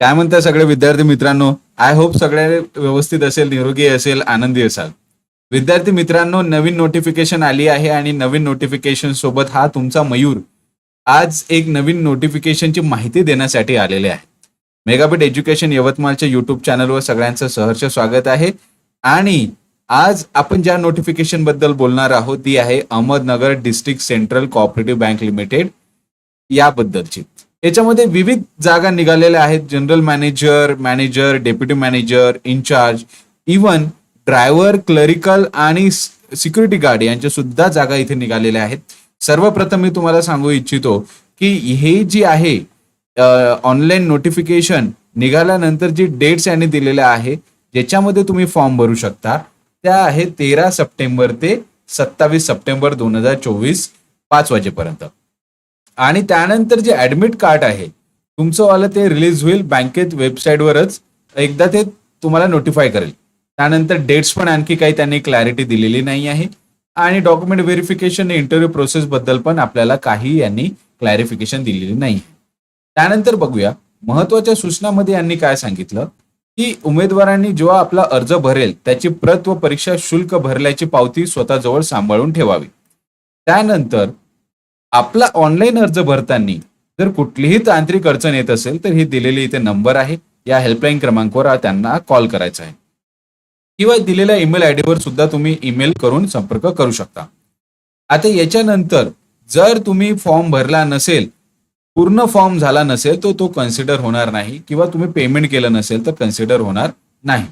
काय म्हणता सगळे विद्यार्थी मित्रांनो? आय होप सगळे व्यवस्थित असेल निरोगी असेल आनंदी असाल. विद्यार्थी मित्रांनो नवीन नोटिफिकेशन आली आहे आणि नवीन नोटिफिकेशन सोबत हा तुमचा मयूर. आज एक नवीन नोटिफिकेशनची माहिती देण्यासाठी आलेले आहे. मेगाबिट एज्युकेशन यवतमाळच्या युट्यूब चॅनलवर सगळ्यांचं सहर्ष स्वागत आहे. आणि आज आपण ज्या नोटिफिकेशनबद्दल बोलणार आहोत ती आहे Ahmednagar district central cooperative bank limited याबद्दलची. याच्यामध्ये विविध जागा निघालेल्या आहेत. General manager manager deputy manager incharge even driver clerical आणि सिक्युरिटी गार्ड यांच्या सुद्धा जागा इथे निघालेल्या आहेत. सर्वप्रथम मी तुम्हाला सांगू इच्छितो की हे जी आहे ऑनलाईन नोटिफिकेशन निघाल्यानंतर जी डेट्स यांनी दिलेल्या आहे ज्याच्यामध्ये तुम्ही फॉर्म भरू शकता त्या आहे तेरा सप्टेंबर ते सत्तावीस सप्टेंबर दोन हजार चोवीस पाच वाजेपर्यंत. आणि त्यानंतर जे ऍडमिट कार्ड आहे तुमचं वालं ते रिलीज होईल बँकेत वेबसाईटवरच एकदा ते तुम्हाला नोटिफाय करेल. त्यानंतर डेट्स पण आणखी काही त्यांनी क्लॅरिटी दिलेली नाही आहे. आणि डॉक्युमेंट व्हेरिफिकेशन इंटरव्ह्यू प्रोसेस बद्दल पण आपल्याला काही यांनी क्लॅरिफिकेशन दिलेली नाही. त्यानंतर बघूया महत्त्वाच्या सूचनामध्ये यांनी काय सांगितलं? की उमेदवारांनी जेव्हा आपला अर्ज भरेल त्याची प्रत व परीक्षा शुल्क भरल्याची पावती स्वतःजवळ सांभाळून ठेवावी. त्यानंतर आपला ऑनलाईन अर्ज भरताना जर कुठलीही तांत्रिक अडचण येत असेल तर ही दिलेली इथे नंबर आहे. या हेल्पलाईन क्रमांकावर त्यांना कॉल करायचा आहे. किंवा दिलेल्या ईमेल आय डीवर सुद्धा तुम्ही ईमेल करून संपर्क करू शकता. आता याच्यानंतर जर तुम्ही फॉर्म भरला नसेल पूर्ण फॉर्म झाला नसेल तर तो कन्सिडर होणार नाही. किंवा तुम्ही पेमेंट केलं नसेल तर कन्सिडर होणार नाही.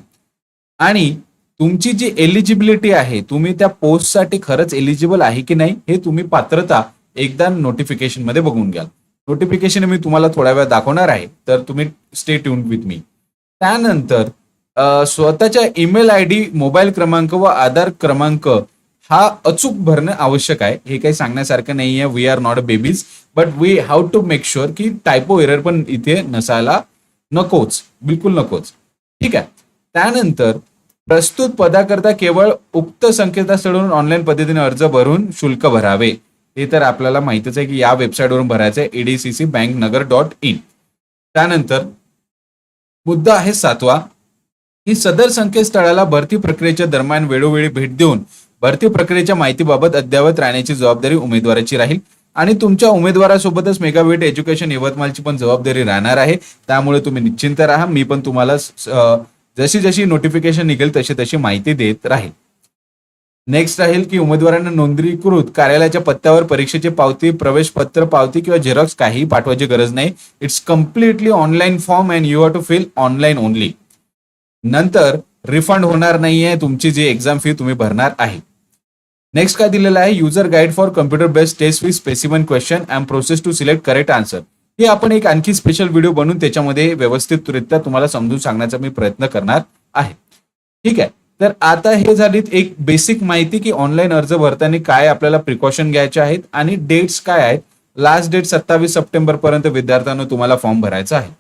आणि तुमची जी एलिजिबिलिटी आहे तुम्ही त्या पोस्टसाठी खरंच एलिजिबल आहे की नाही हे तुम्ही पात्रता एकदा नोटिफिकेशनमध्ये बघून घ्याल. नोटिफिकेशन मी तुम्हाला थोड्या वेळ दाखवणार आहे तर तुम्ही स्टे ट्यून विथ मी त्यानंतर स्वतःच्या ईमेल आय डी मोबाईल क्रमांक व आधार क्रमांक हा अचूक भरणं आवश्यक आहे. हे काही सांगण्यासारखं नाही आहे we are not a babies but we have to make sure की टायपो एरर पण इथे नसायला नकोच. बिलकुल नकोच. ठीक आहे. त्यानंतर प्रस्तुत पदाकरता केवळ उक्त संकेतस्थळून ऑनलाईन पद्धतीने अर्ज भरून शुल्क भरावे. हे तर आपल्याला माहितीच आहे की या वेबसाईटवरून भरायचं आहे ADCC bank Nagar dot in त्यानंतर मुद्दा आहे सातवा. ही सदर संकेतस्थळाला भरती प्रक्रियेच्या दरम्यान वेळोवेळी भेट देऊन भरती प्रक्रियेच्या माहितीबाबत अद्ययावत राहण्याची जबाबदारी उमेदवाराची राहील. आणि तुमच्या उमेदवारासोबतच मेगावेट एज्युकेशन यवतमाळची पण जबाबदारी राहणार आहे. त्यामुळे तुम्ही निश्चिंत राहा. मी पण तुम्हाला जशी जशी नोटिफिकेशन निघेल तशी तशी माहिती देत राहील. नेक्स्ट राहील की उमेदवारांना नोंदणीकृत कार्यालयाच्या पत्त्यावर परीक्षेची पावती प्रवेश पत्र पावती किंवा झेरॉक्स काही पाठवायची गरज नाही. It's completely online form and you have to fill online only नंतर रिफंड होणार नाहीये तुमची जी एक्झाम फी तुम्ही भरणार आहे. नेक्स्ट काय दिलेलं आहे? User guide for computer based test with specimen question and process to select correct answer हे आपण एक आणखी स्पेशल व्हिडिओ बनवून त्याच्यामध्ये व्यवस्थितरित्या तुम्हाला समजून सांगण्याचा मी प्रयत्न करणार आहे. ठीक आहे. तर आता हे झालीत एक बेसिक माहिती की ऑनलाईन अर्ज भरताना काय आपल्याला प्रिकॉशन घ्यायचे आहेत आणि डेट्स काय आहेत? लास्ट डेट सत्तावीस सप्टेंबर पर्यंत विद्यार्थ्यांना तुम्हाला फॉर्म भरायचा आहे.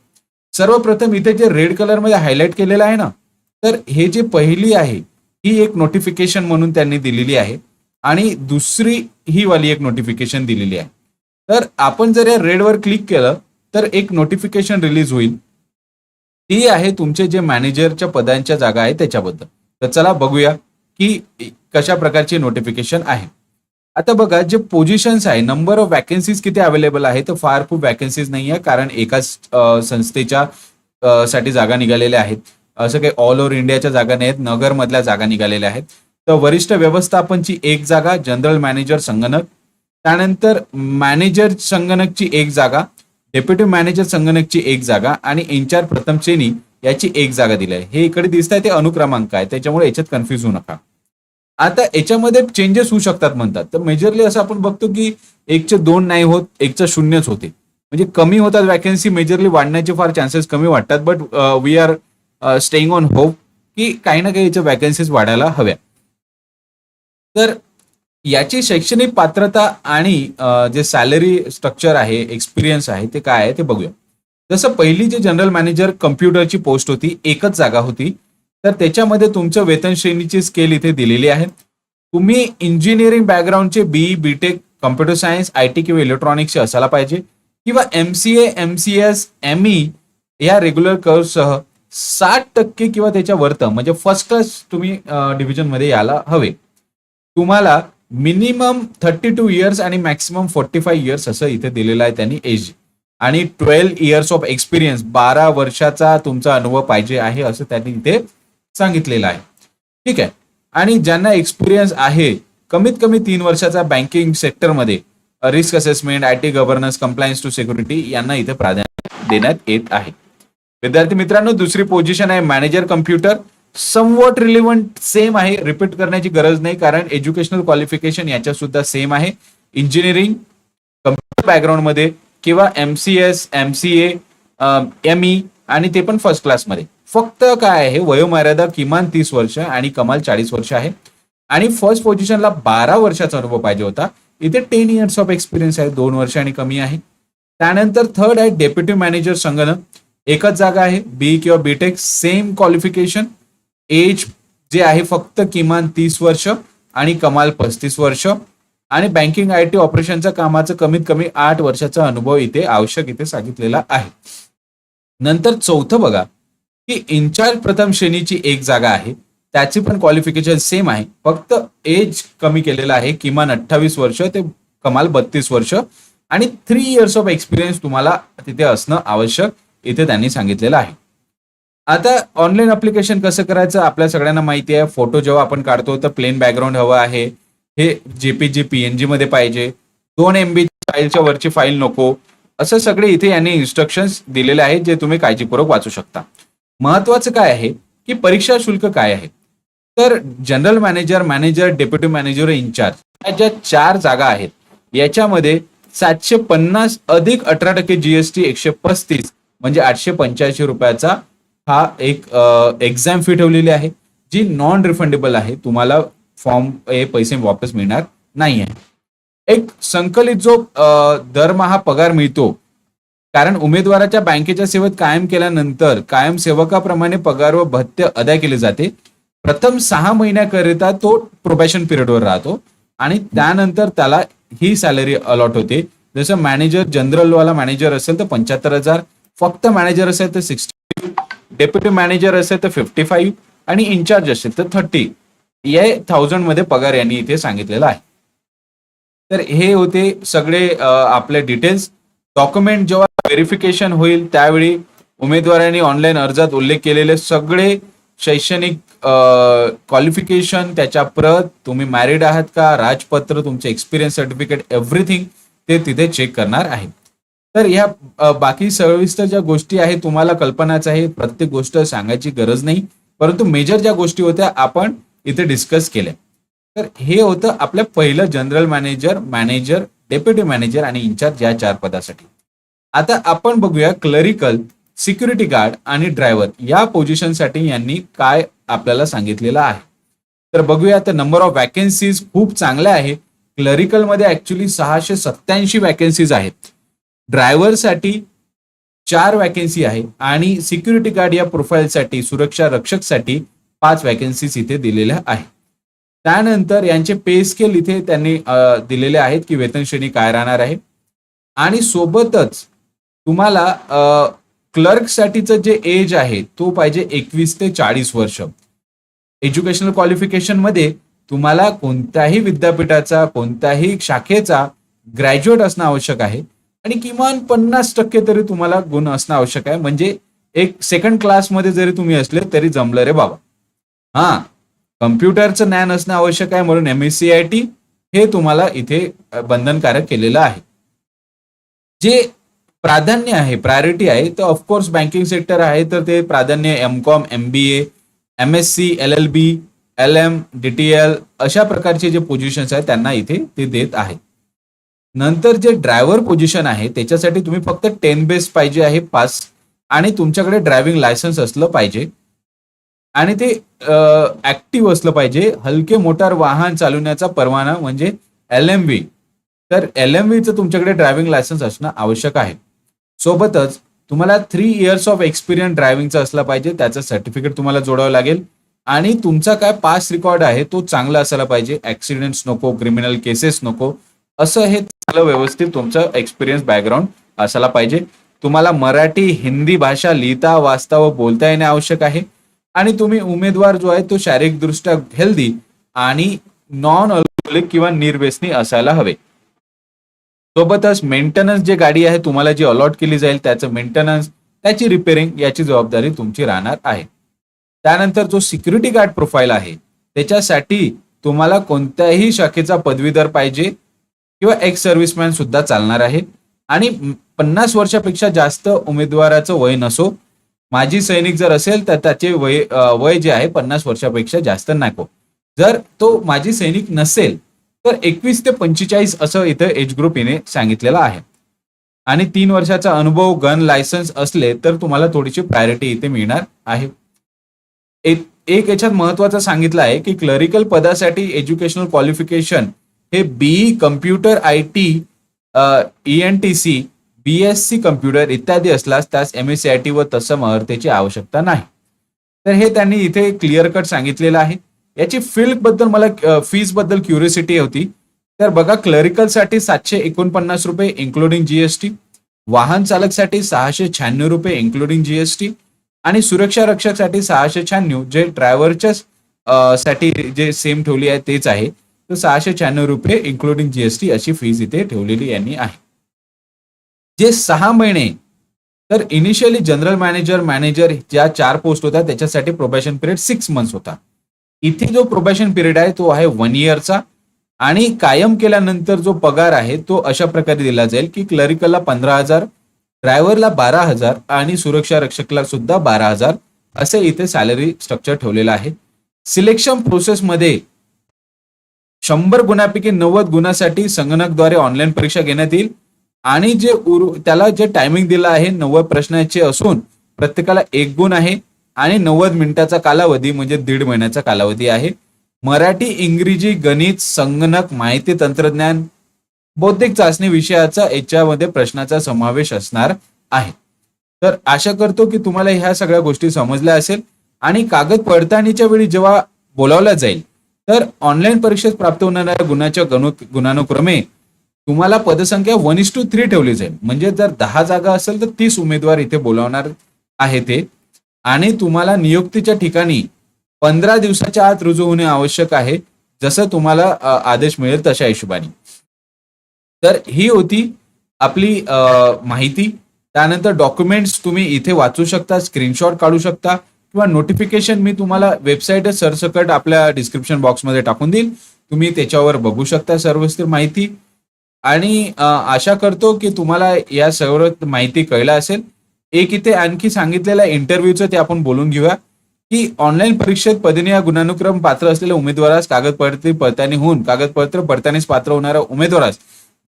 सर्वप्रथम इथे जे रेड कलरमध्ये हायलाईट हायलाइट केलेलं आहे ना तर हे जे पहिली आहे ही एक नोटिफिकेशन म्हणून त्यांनी दिलेली आहे. आणि दुसरी ही वाली एक नोटिफिकेशन दिलेली आहे. तर आपण जर या रेडवर क्लिक केलं तर एक नोटिफिकेशन रिलीज होईल. ती आहे तुमचे जे मॅनेजरच्या पदांच्या जागा आहे त्याच्याबद्दल. तर चला बघूया की कशा प्रकारची नोटिफिकेशन आहे. आता बघा जे पोझिशन्स आहे नंबर ऑफ वॅकन्सीज किती अवेलेबल आहे तर फार खूप वॅकन्सीज नाही आहे कारण एकाच संस्थेच्या साठी जागा निघालेल्या आहेत. असं काही ऑल ओव्हर इंडियाच्या जागा नाही आहेत नगरमधल्या जागा निघालेल्या आहेत. तर वरिष्ठ व्यवस्थापनची एक जागा जनरल मॅनेजर संगणक. त्यानंतर मॅनेजर संगणकची एक जागा डेप्युटी मॅनेजर संगणकची एक जागा आणि इन्चार्ज प्रथम श्रेणी याची एक जागा दिली आहे हे इकडे दिसत आहे ते अनुक्रमांक आहे. त्याच्यामुळे याच्यात कन्फ्युज होऊ नका. आता याच्यामध्ये चेंजेस होऊ शकतात म्हणतात. तर मेजरली असं आपण बघतो की एकचे दोन नाही होत एकचं शून्यच होते. म्हणजे कमी होतात वॅकन्सी मेजरली वाढण्याचे फार चान्सेस कमी वाटतात but we are staying on hope की काही ना काही याच्या वॅकन्सीज वाढायला हव्या. तर याची शैक्षणिक पात्रता आणि जे सॅलरी स्ट्रक्चर आहे एक्सपिरियन्स आहे ते काय आहे ते बघूया. जसं पहिली जी जनरल मॅनेजर कम्प्युटरची पोस्ट होती एकच जागा होती तर त्याच्यामध्ये तुमचं वेतन श्रेणीची स्केल इथे दिलेली आहे. तुम्ही engineering बॅकग्राऊंडचे B BTech computer science I T किंवा इलेक्ट्रॉनिक्सचे असायला पाहिजे किंवा M C A M C S M E या रेग्युलर कर्वसह साठ टक्के किंवा त्याच्या वरतं म्हणजे फर्स्ट क्लास तुम्ही डिव्हिजनमध्ये यायला हवे. तुम्हाला मिनिमम थर्टी टू इयर्स आणि मॅक्सिमम फोर्टी फाय इयर्स असं इथे दिलेलं आहे त्यांनी एज आणि ट्वेल्व इयर्स ऑफ एक्सपिरियन्स बारा वर्षाचा तुमचा अनुभव पाहिजे आहे असं त्यांनी इथे सांगितलेलं आहे. ठीक आहे. आणि ज्यांना एक्सपिरियन्स आहे कमीत कमी तीन वर्षाचा बँकिंग सेक्टरमध्ये risk assessment I T governance compliance to security यांना इथे प्राधान्य देण्यात येत आहे. विद्यार्थी मित्रांनो दुसरी पोझिशन आहे manager computer somewhat relevant same आहे. रिपीट करण्याची गरज नाही कारण एज्युकेशनल क्वालिफिकेशन याच्या सुद्धा सेम आहे. इंजिनिअरिंग कम्प्युटर बॅकग्राऊंडमध्ये किंवा M C S M C A M E आणि ते पण फर्स्ट क्लासमध्ये फक्त काय आहे वयोमर्यादा किमान तीस वर्ष आणि कमाल चाळीस वर्ष आहे. आणि फर्स्ट पोझिशनला बारा वर्षाचा अनुभव पाहिजे होता. इथे टेन इयर्स ऑफ एक्सपिरियन्स आहे दोन वर्ष आणि कमी आहे. त्यानंतर थर्ड आहे डेप्युटी मॅनेजर संगणक. एकच जागा आहे बी किंवा बीटेक सेम क्वालिफिकेशन एज जे आहे फक्त किमान तीस वर्ष आणि कमाल पस्तीस वर्ष. आणि बँकिंग आय टी ऑपरेशनच्या कामाचं कमीत कमी आठ वर्षाचा अनुभव इथे आवश्यक इथे सांगितलेला आहे. नंतर चौथं बघा की इन्चार्ज प्रथम श्रेणीची एक जागा आहे. त्याची पण क्वालिफिकेशन सेम आहे. फक्त एज कमी केलेलं आहे किमान अठ्ठावीस वर्ष ते कमाल बत्तीस वर्ष. आणि थ्री इयर्स ऑफ एक्सपिरियन्स तुम्हाला तिथे असणं आवश्यक इथे त्यांनी सांगितलेलं आहे. आता ऑनलाईन अप्लिकेशन कसं करायचं? आपल्या सगळ्यांना माहिती आहे. फोटो जेव्हा आपण काढतो तर प्लेन बॅकग्राऊंड हवं आहे. हे जेपीजी पीएनजी मध्ये पाहिजे. दोन एमबी फाईलच्या वरची फाईल नको. असं सगळे इथे यांनी इन्स्ट्रक्शन्स दिलेले आहेत जे तुम्ही काळजीपूर्वक वाचू शकता. महत्वाचं काय आहे? की परीक्षा शुल्क काय आहे? तर general manager manager deputy manager in-charge या ज्या चार जागा आहेत याच्यामध्ये सातशे पन्नास अधिक अठरा टक्के जीएसटी एकशे पस्तीस म्हणजे आठशे पंच्याऐंशी रुपयाचा हा एक एक्झाम फी ठेवलेली आहे जी नॉन रिफंडेबल आहे. तुम्हाला फॉर्म हे पैसे वापस मिळणार नाही आहे एक संकलित जो दरमहा पगार मिळतो कारण उमेदवाराच्या बँकेच्या सेवेत कायम केल्यानंतर कायम सेवकाप्रमाणे पगार व भत्ते अदा केले जाते. प्रथम सहा महिन्याकरिता तो प्रोबॅशन पिरियडवर राहतो आणि त्यानंतर त्याला ही सॅलरी अलॉट होते. जसं मॅनेजर जनरल वाला मॅनेजर असेल तर पंच्याहत्तर हजार फक्त मॅनेजर असेल तर सिक्स्टी डेप्युटी मॅनेजर असेल तर फिफ्टी फाईव्ह आणि इन्चार्ज असेल तर थर्टी या थाउजंडमध्ये पगार यांनी इथे सांगितलेला आहे. तर हे होते सगळे आपले डिटेल्स डॉक्युमेंट जेव्हा व्हेरिफिकेशन होईल त्यावेळी उमेदवारांनी ऑनलाईन अर्जात उल्लेख केलेले सगळे शैक्षणिक क्वालिफिकेशन त्याच्या प्रत तुम्ही मॅरिड आहात का राजपत्र तुमचे एक्सपिरियन्स सर्टिफिकेट एव्हरीथिंग ते तिथे चेक करणार आहे तर ह्या बाकी सविस्तर ज्या गोष्टी आहेत तुम्हाला कल्पनाच आहे प्रत्येक गोष्ट सांगायची गरज नाही. परंतु मेजर ज्या गोष्टी होत्या आपण इथे डिस्कस केले. तर हे होतं आपलं पहिलं general manager manager deputy manager आणि इन्चार्ज या चार पदासाठी. आता आपण बघूया क्लरिकल सिक्युरिटी गार्ड आणि ड्रायव्हर या पोझिशनसाठी यांनी काय आपल्याला सांगितलेलं आहे. तर बघूया तर नंबर ऑफ वॅकन्सीज खूप चांगल्या आहे. क्लरिकलमध्ये ॲक्च्युली सहाशे सत्याऐंशी वॅकन्सीज आहेत. ड्रायव्हरसाठी चार वॅकन्सी आहे आणि सिक्युरिटी गार्ड या प्रोफाईलसाठी सुरक्षा रक्षकसाठी पाच वॅकन्सीज इथे दिलेल्या आहेत. त्यानंतर यांचे पे स्केल इथे त्यांनी दिलेले आहेत की वेतन श्रेणी काय राहणार आहे. आणि सोबतच तुम्हाला क्लर्कसाठीचं जे एज आहे तो पाहिजे एकवीस ते चाळीस वर्ष. एज्युकेशनल क्वालिफिकेशनमध्ये तुम्हाला कोणत्याही विद्यापीठाचा कोणत्याही शाखेचा ग्रॅज्युएट असणं आवश्यक आहे. आणि किमान पन्नास टक्के तरी तुम्हाला गुण असणं आवश्यक आहे. म्हणजे एक सेकंड क्लासमध्ये जरी तुम्ही असले तरी जमलं रे बाबा. हा कम्प्युटरचं ज्ञान असणं आवश्यक आहे म्हणून M S C I T हे तुम्हाला इथे बंधनकारक केलेलं आहे. जे प्राधान्य आहे प्रायोरिटी आहे तर ऑफकोर्स बँकिंग सेक्टर आहे तर ते प्राधान्य M com M B A M S C L L B L M D T L अशा प्रकारचे जे पोझिशन्स आहेत त्यांना इथे ते देत आहे नंतर जे ड्रायव्हर पोझिशन आहे त्याच्यासाठी तुम्ही फक्त टेन बेस पाहिजे आहे पास आणि तुमच्याकडे ड्रायव्हिंग लायसन्स असलं पाहिजे. आणि ते ऍक्टिव्ह असलं पाहिजे. हलके मोटार वाहन चालवण्याचा परवाना म्हणजे एल एम व्ही तर एल एम व्हीचं तुमच्याकडे ड्रायव्हिंग लायसन्स असणं आवश्यक आहे. सोबतच तुम्हाला थ्री इयर्स ऑफ एक्सपिरियन्स ड्रायव्हिंगचा असला पाहिजे. त्याचं सर्टिफिकेट तुम्हाला जोडावं लागेल. आणि तुमचा काय पास रेकॉर्ड आहे तो चांगला असायला पाहिजे. ऍक्सिडेंट्स नको क्रिमिनल केसेस नको. असं हे चांगलं व्यवस्थित तुमचं एक्सपिरियन्स बॅकग्राऊंड असायला पाहिजे. तुम्हाला मराठी हिंदी भाषा लिहिता वाचता व बोलता येणे आवश्यक आहे. आणि तुम्ही उमेदवार जो आहे तो शारीरिकदृष्ट्या हेल्दी आणि नॉन अल्कोहोलिक किंवा निर्व्यसनी असायला हवे. सोबतच मेंटेनन्स जे गाडी आहे तुम्हाला जी अलॉट केली जाईल त्याचं मेंटेनन्स त्याची रिपेअरिंग याची जबाबदारी तुमची राहणार आहे. त्यानंतर जो सिक्युरिटी गार्ड प्रोफाईल आहे त्याच्यासाठी तुम्हाला कोणत्याही शाखेचा पदवीधर पाहिजे किंवा एक्स सर्व्हिसमॅन सुद्धा चालणार आहे. आणि पन्नास वर्षापेक्षा जास्त उमेदवाराचं वय नसो माजी सैनिक जर असेल तर त्याचे वय वय जे आहे पन्नास वर्षापेक्षा जास्त नको. जर तो माजी सैनिक नसेल तर एकवीस ते पंचेचाळीस असं इथं एज ग्रुप हिने सांगितलेलं आहे. आणि तीन वर्षाचा अनुभव गन लायसन्स असले तर तुम्हाला थोडीशी प्रायोरिटी इथे मिळणार आहे. एक एक याच्यात महत्वाचं सांगितलं आहे की क्लरिकल पदासाठी एज्युकेशनल क्वालिफिकेशन हे BE computer I T E N T C B S C computer इत्यादी असल्यास त्यास M S C I T व तत्सम अर्हतेची आवश्यकता नाही. तर हे त्यांनी इथे क्लिअर कट सांगितलेलं आहे. याची फील्डबद्दल मला फीजबद्दल क्युरियोसिटी होती. तर बघा क्लरिकलसाठी सातशे एकोणपन्नास रुपये इन्क्लुडिंग जीएसटी वाहन चालकसाठी सहाशे शहाण्णव रुपये इन्क्लुडिंग जीएसटी आणि सुरक्षा रक्षकसाठी सहाशे शहाण्णव जे ड्रायव्हरच्या साठी जे सेम ठेवली आहे तेच आहे. तर सहाशे शहाण्णव रुपये इन्क्लुडिंग जीएसटी अशी फीज इथे ठेवलेली यांनी आहे. जे सहा महिने तर इनिशियली जनरल मॅनेजर मॅनेजर ज्या चार पोस्ट होत्या त्याच्यासाठी प्रोबेशन पिरियड सिक्स मंथ्स होता. इथे जो प्रोबेशन पिरियड आहे तो आहे वन इयरचा आणि कायम केल्यानंतर जो पगार आहे तो अशा प्रकारे दिला जाईल की क्लरिकलला पंधरा हजार ड्रायव्हरला बारा हजार आणि सुरक्षा रक्षकला सुद्धा बारा हजार असे इथे सॅलरी स्ट्रक्चर ठेवलेलं आहे. सिलेक्शन प्रोसेसमध्ये शंभर गुणापैकी नव्वद गुणासाठी संगणकद्वारे ऑनलाईन परीक्षा घेण्यात येईल. आणि जे उर त्याला जे टायमिंग दिलं आहे नव्वद प्रश्नाचे असून प्रत्येकाला एक गुण आहे आणि नव्वद मिनिटाचा कालावधी म्हणजे दीड महिन्याचा कालावधी आहे. मराठी इंग्रजी गणित संगणक माहिती तंत्रज्ञान बौद्धिक चाचणी विषयाचा याच्यामध्ये प्रश्नाचा समावेश असणार आहे. तर आशा करतो की तुम्हाला ह्या सगळ्या गोष्टी समजल्या असेल आणि कागद पडताळणीच्या वेळी जेव्हा बोलावला जाईल तर ऑनलाईन परीक्षेत प्राप्त होणाऱ्या गुणाच्या गणु गुणानुक्रमे तुम्हाला पदसंख्या वन इस टू थ्री ठेवली जाईल म्हणजे जर दहा जागा असेल तर तीस उमेदवार इथे बोलावणार आहे ते. आणि तुम्हाला नियुक्तीच्या ठिकाणी पंधरा दिवसाच्या आत रुजू होणे आवश्यक आहे. जसं तुम्हाला आदेश मिळेल तशा हिशोबाने. तर ही होती आपली माहिती. त्यानंतर डॉक्युमेंट्स तुम्ही इथे वाचू शकता स्क्रीनशॉट काढू शकता. किंवा नोटिफिकेशन मी तुम्हाला वेबसाईट सरसकट आपल्या डिस्क्रिप्शन बॉक्समध्ये टाकून देईल. तुम्ही त्याच्यावर बघू शकता सर्वस्तर माहिती. आणि आशा करतो की तुम्हाला या सर्व माहिती कळलं असेल. एक इथे आणखी सांगितलेल्या इंटरव्ह्यूचं ते आपण बोलून घेऊया. की ऑनलाईन परीक्षेत पदनी या गुणानुक्रम पात्र असलेल्या उमेदवारास कागदपत्र पडताळणी होऊन कागदपत्र पडताळणीस पात्र होणाऱ्या उमेदवारास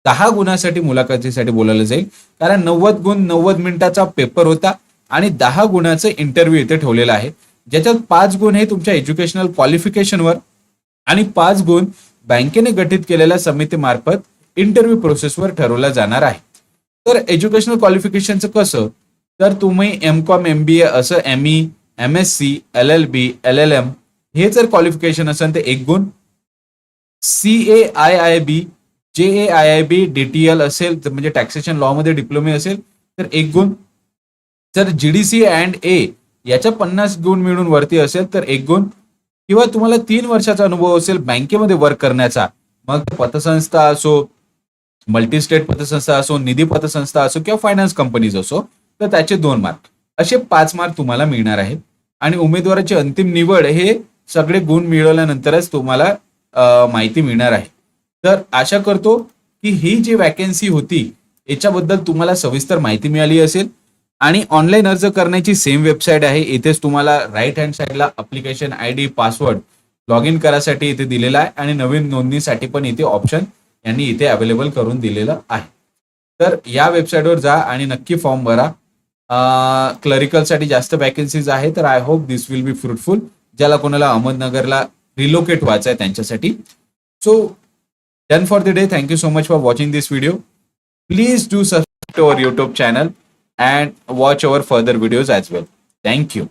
दहा गुणासाठी मुलाखतीसाठी बोलावलं जाईल. कारण नव्वद गुण नव्वद मिनिटाचा पेपर होता आणि दहा गुणाचं इंटरव्ह्यू इथे ठेवलेला आहे. ज्याच्यात पाच गुण हे तुमच्या एज्युकेशनल क्वालिफिकेशनवर आणि पाच गुण बँकेने गठीत केलेल्या समितीमार्फत इंटरव्ह्यू प्रोसेसवर ठरवल्या जाणार आहे. तर एज्युकेशनल क्वालिफिकेशनचं कसं? तर तुम्ही M com M B A असं M E M S C L L B L L M हे जर क्वालिफिकेशन असेल तर एक गुण. C A I I B J A I I B D T L असेल तर म्हणजे टॅक्सेशन लॉ मध्ये डिप्लोमे असेल तर एक गुण. जर G D C and A याच्या पन्नास गुण मिळून वरती असेल तर एक गुण. किंवा तुम्हाला तीन वर्षाचा अनुभव असेल बँकेमध्ये वर्क करण्याचा मग पतसंस्था असो मल्टीस्टेट पतसंस्था असो निधी पतसंस्था असो किंवा फायनान्स कंपनीज असो तर त्याचे दोन मार्क. असे पाच मार्क तुम्हाला मिळणार आहेत. आणि उमेदवाराची अंतिम निवड हे सगळे गुण मिळवल्यानंतरच तुम्हाला माहिती मिळणार आहे. तर आशा करतो की ही जी वॅकन्सी होती याच्याबद्दल तुम्हाला सविस्तर माहिती मिळाली असेल. आणि ऑनलाईन अर्ज करण्याची सेम वेबसाईट आहे. इथेच तुम्हाला राईट हँड साईडला application I D password log in करायसाठी इथे दिलेला आहे. आणि नवीन नोंदणीसाठी पण इथे ऑप्शन यांनी इथे अवेलेबल करून दिलेलं आहे. तर या वेबसाईटवर जा आणि नक्की फॉर्म भरा. क्लरिकलसाठी जास्त वॅकन्सीज आहे तर I hope this will be fruitful ज्याला कोणाला अहमदनगरला रिलोकेट व्हायचं आहे त्यांच्यासाठी so done for the day thank you so much for watching this video please do subscribe to our YouTube channel and watch our further videos as well thank you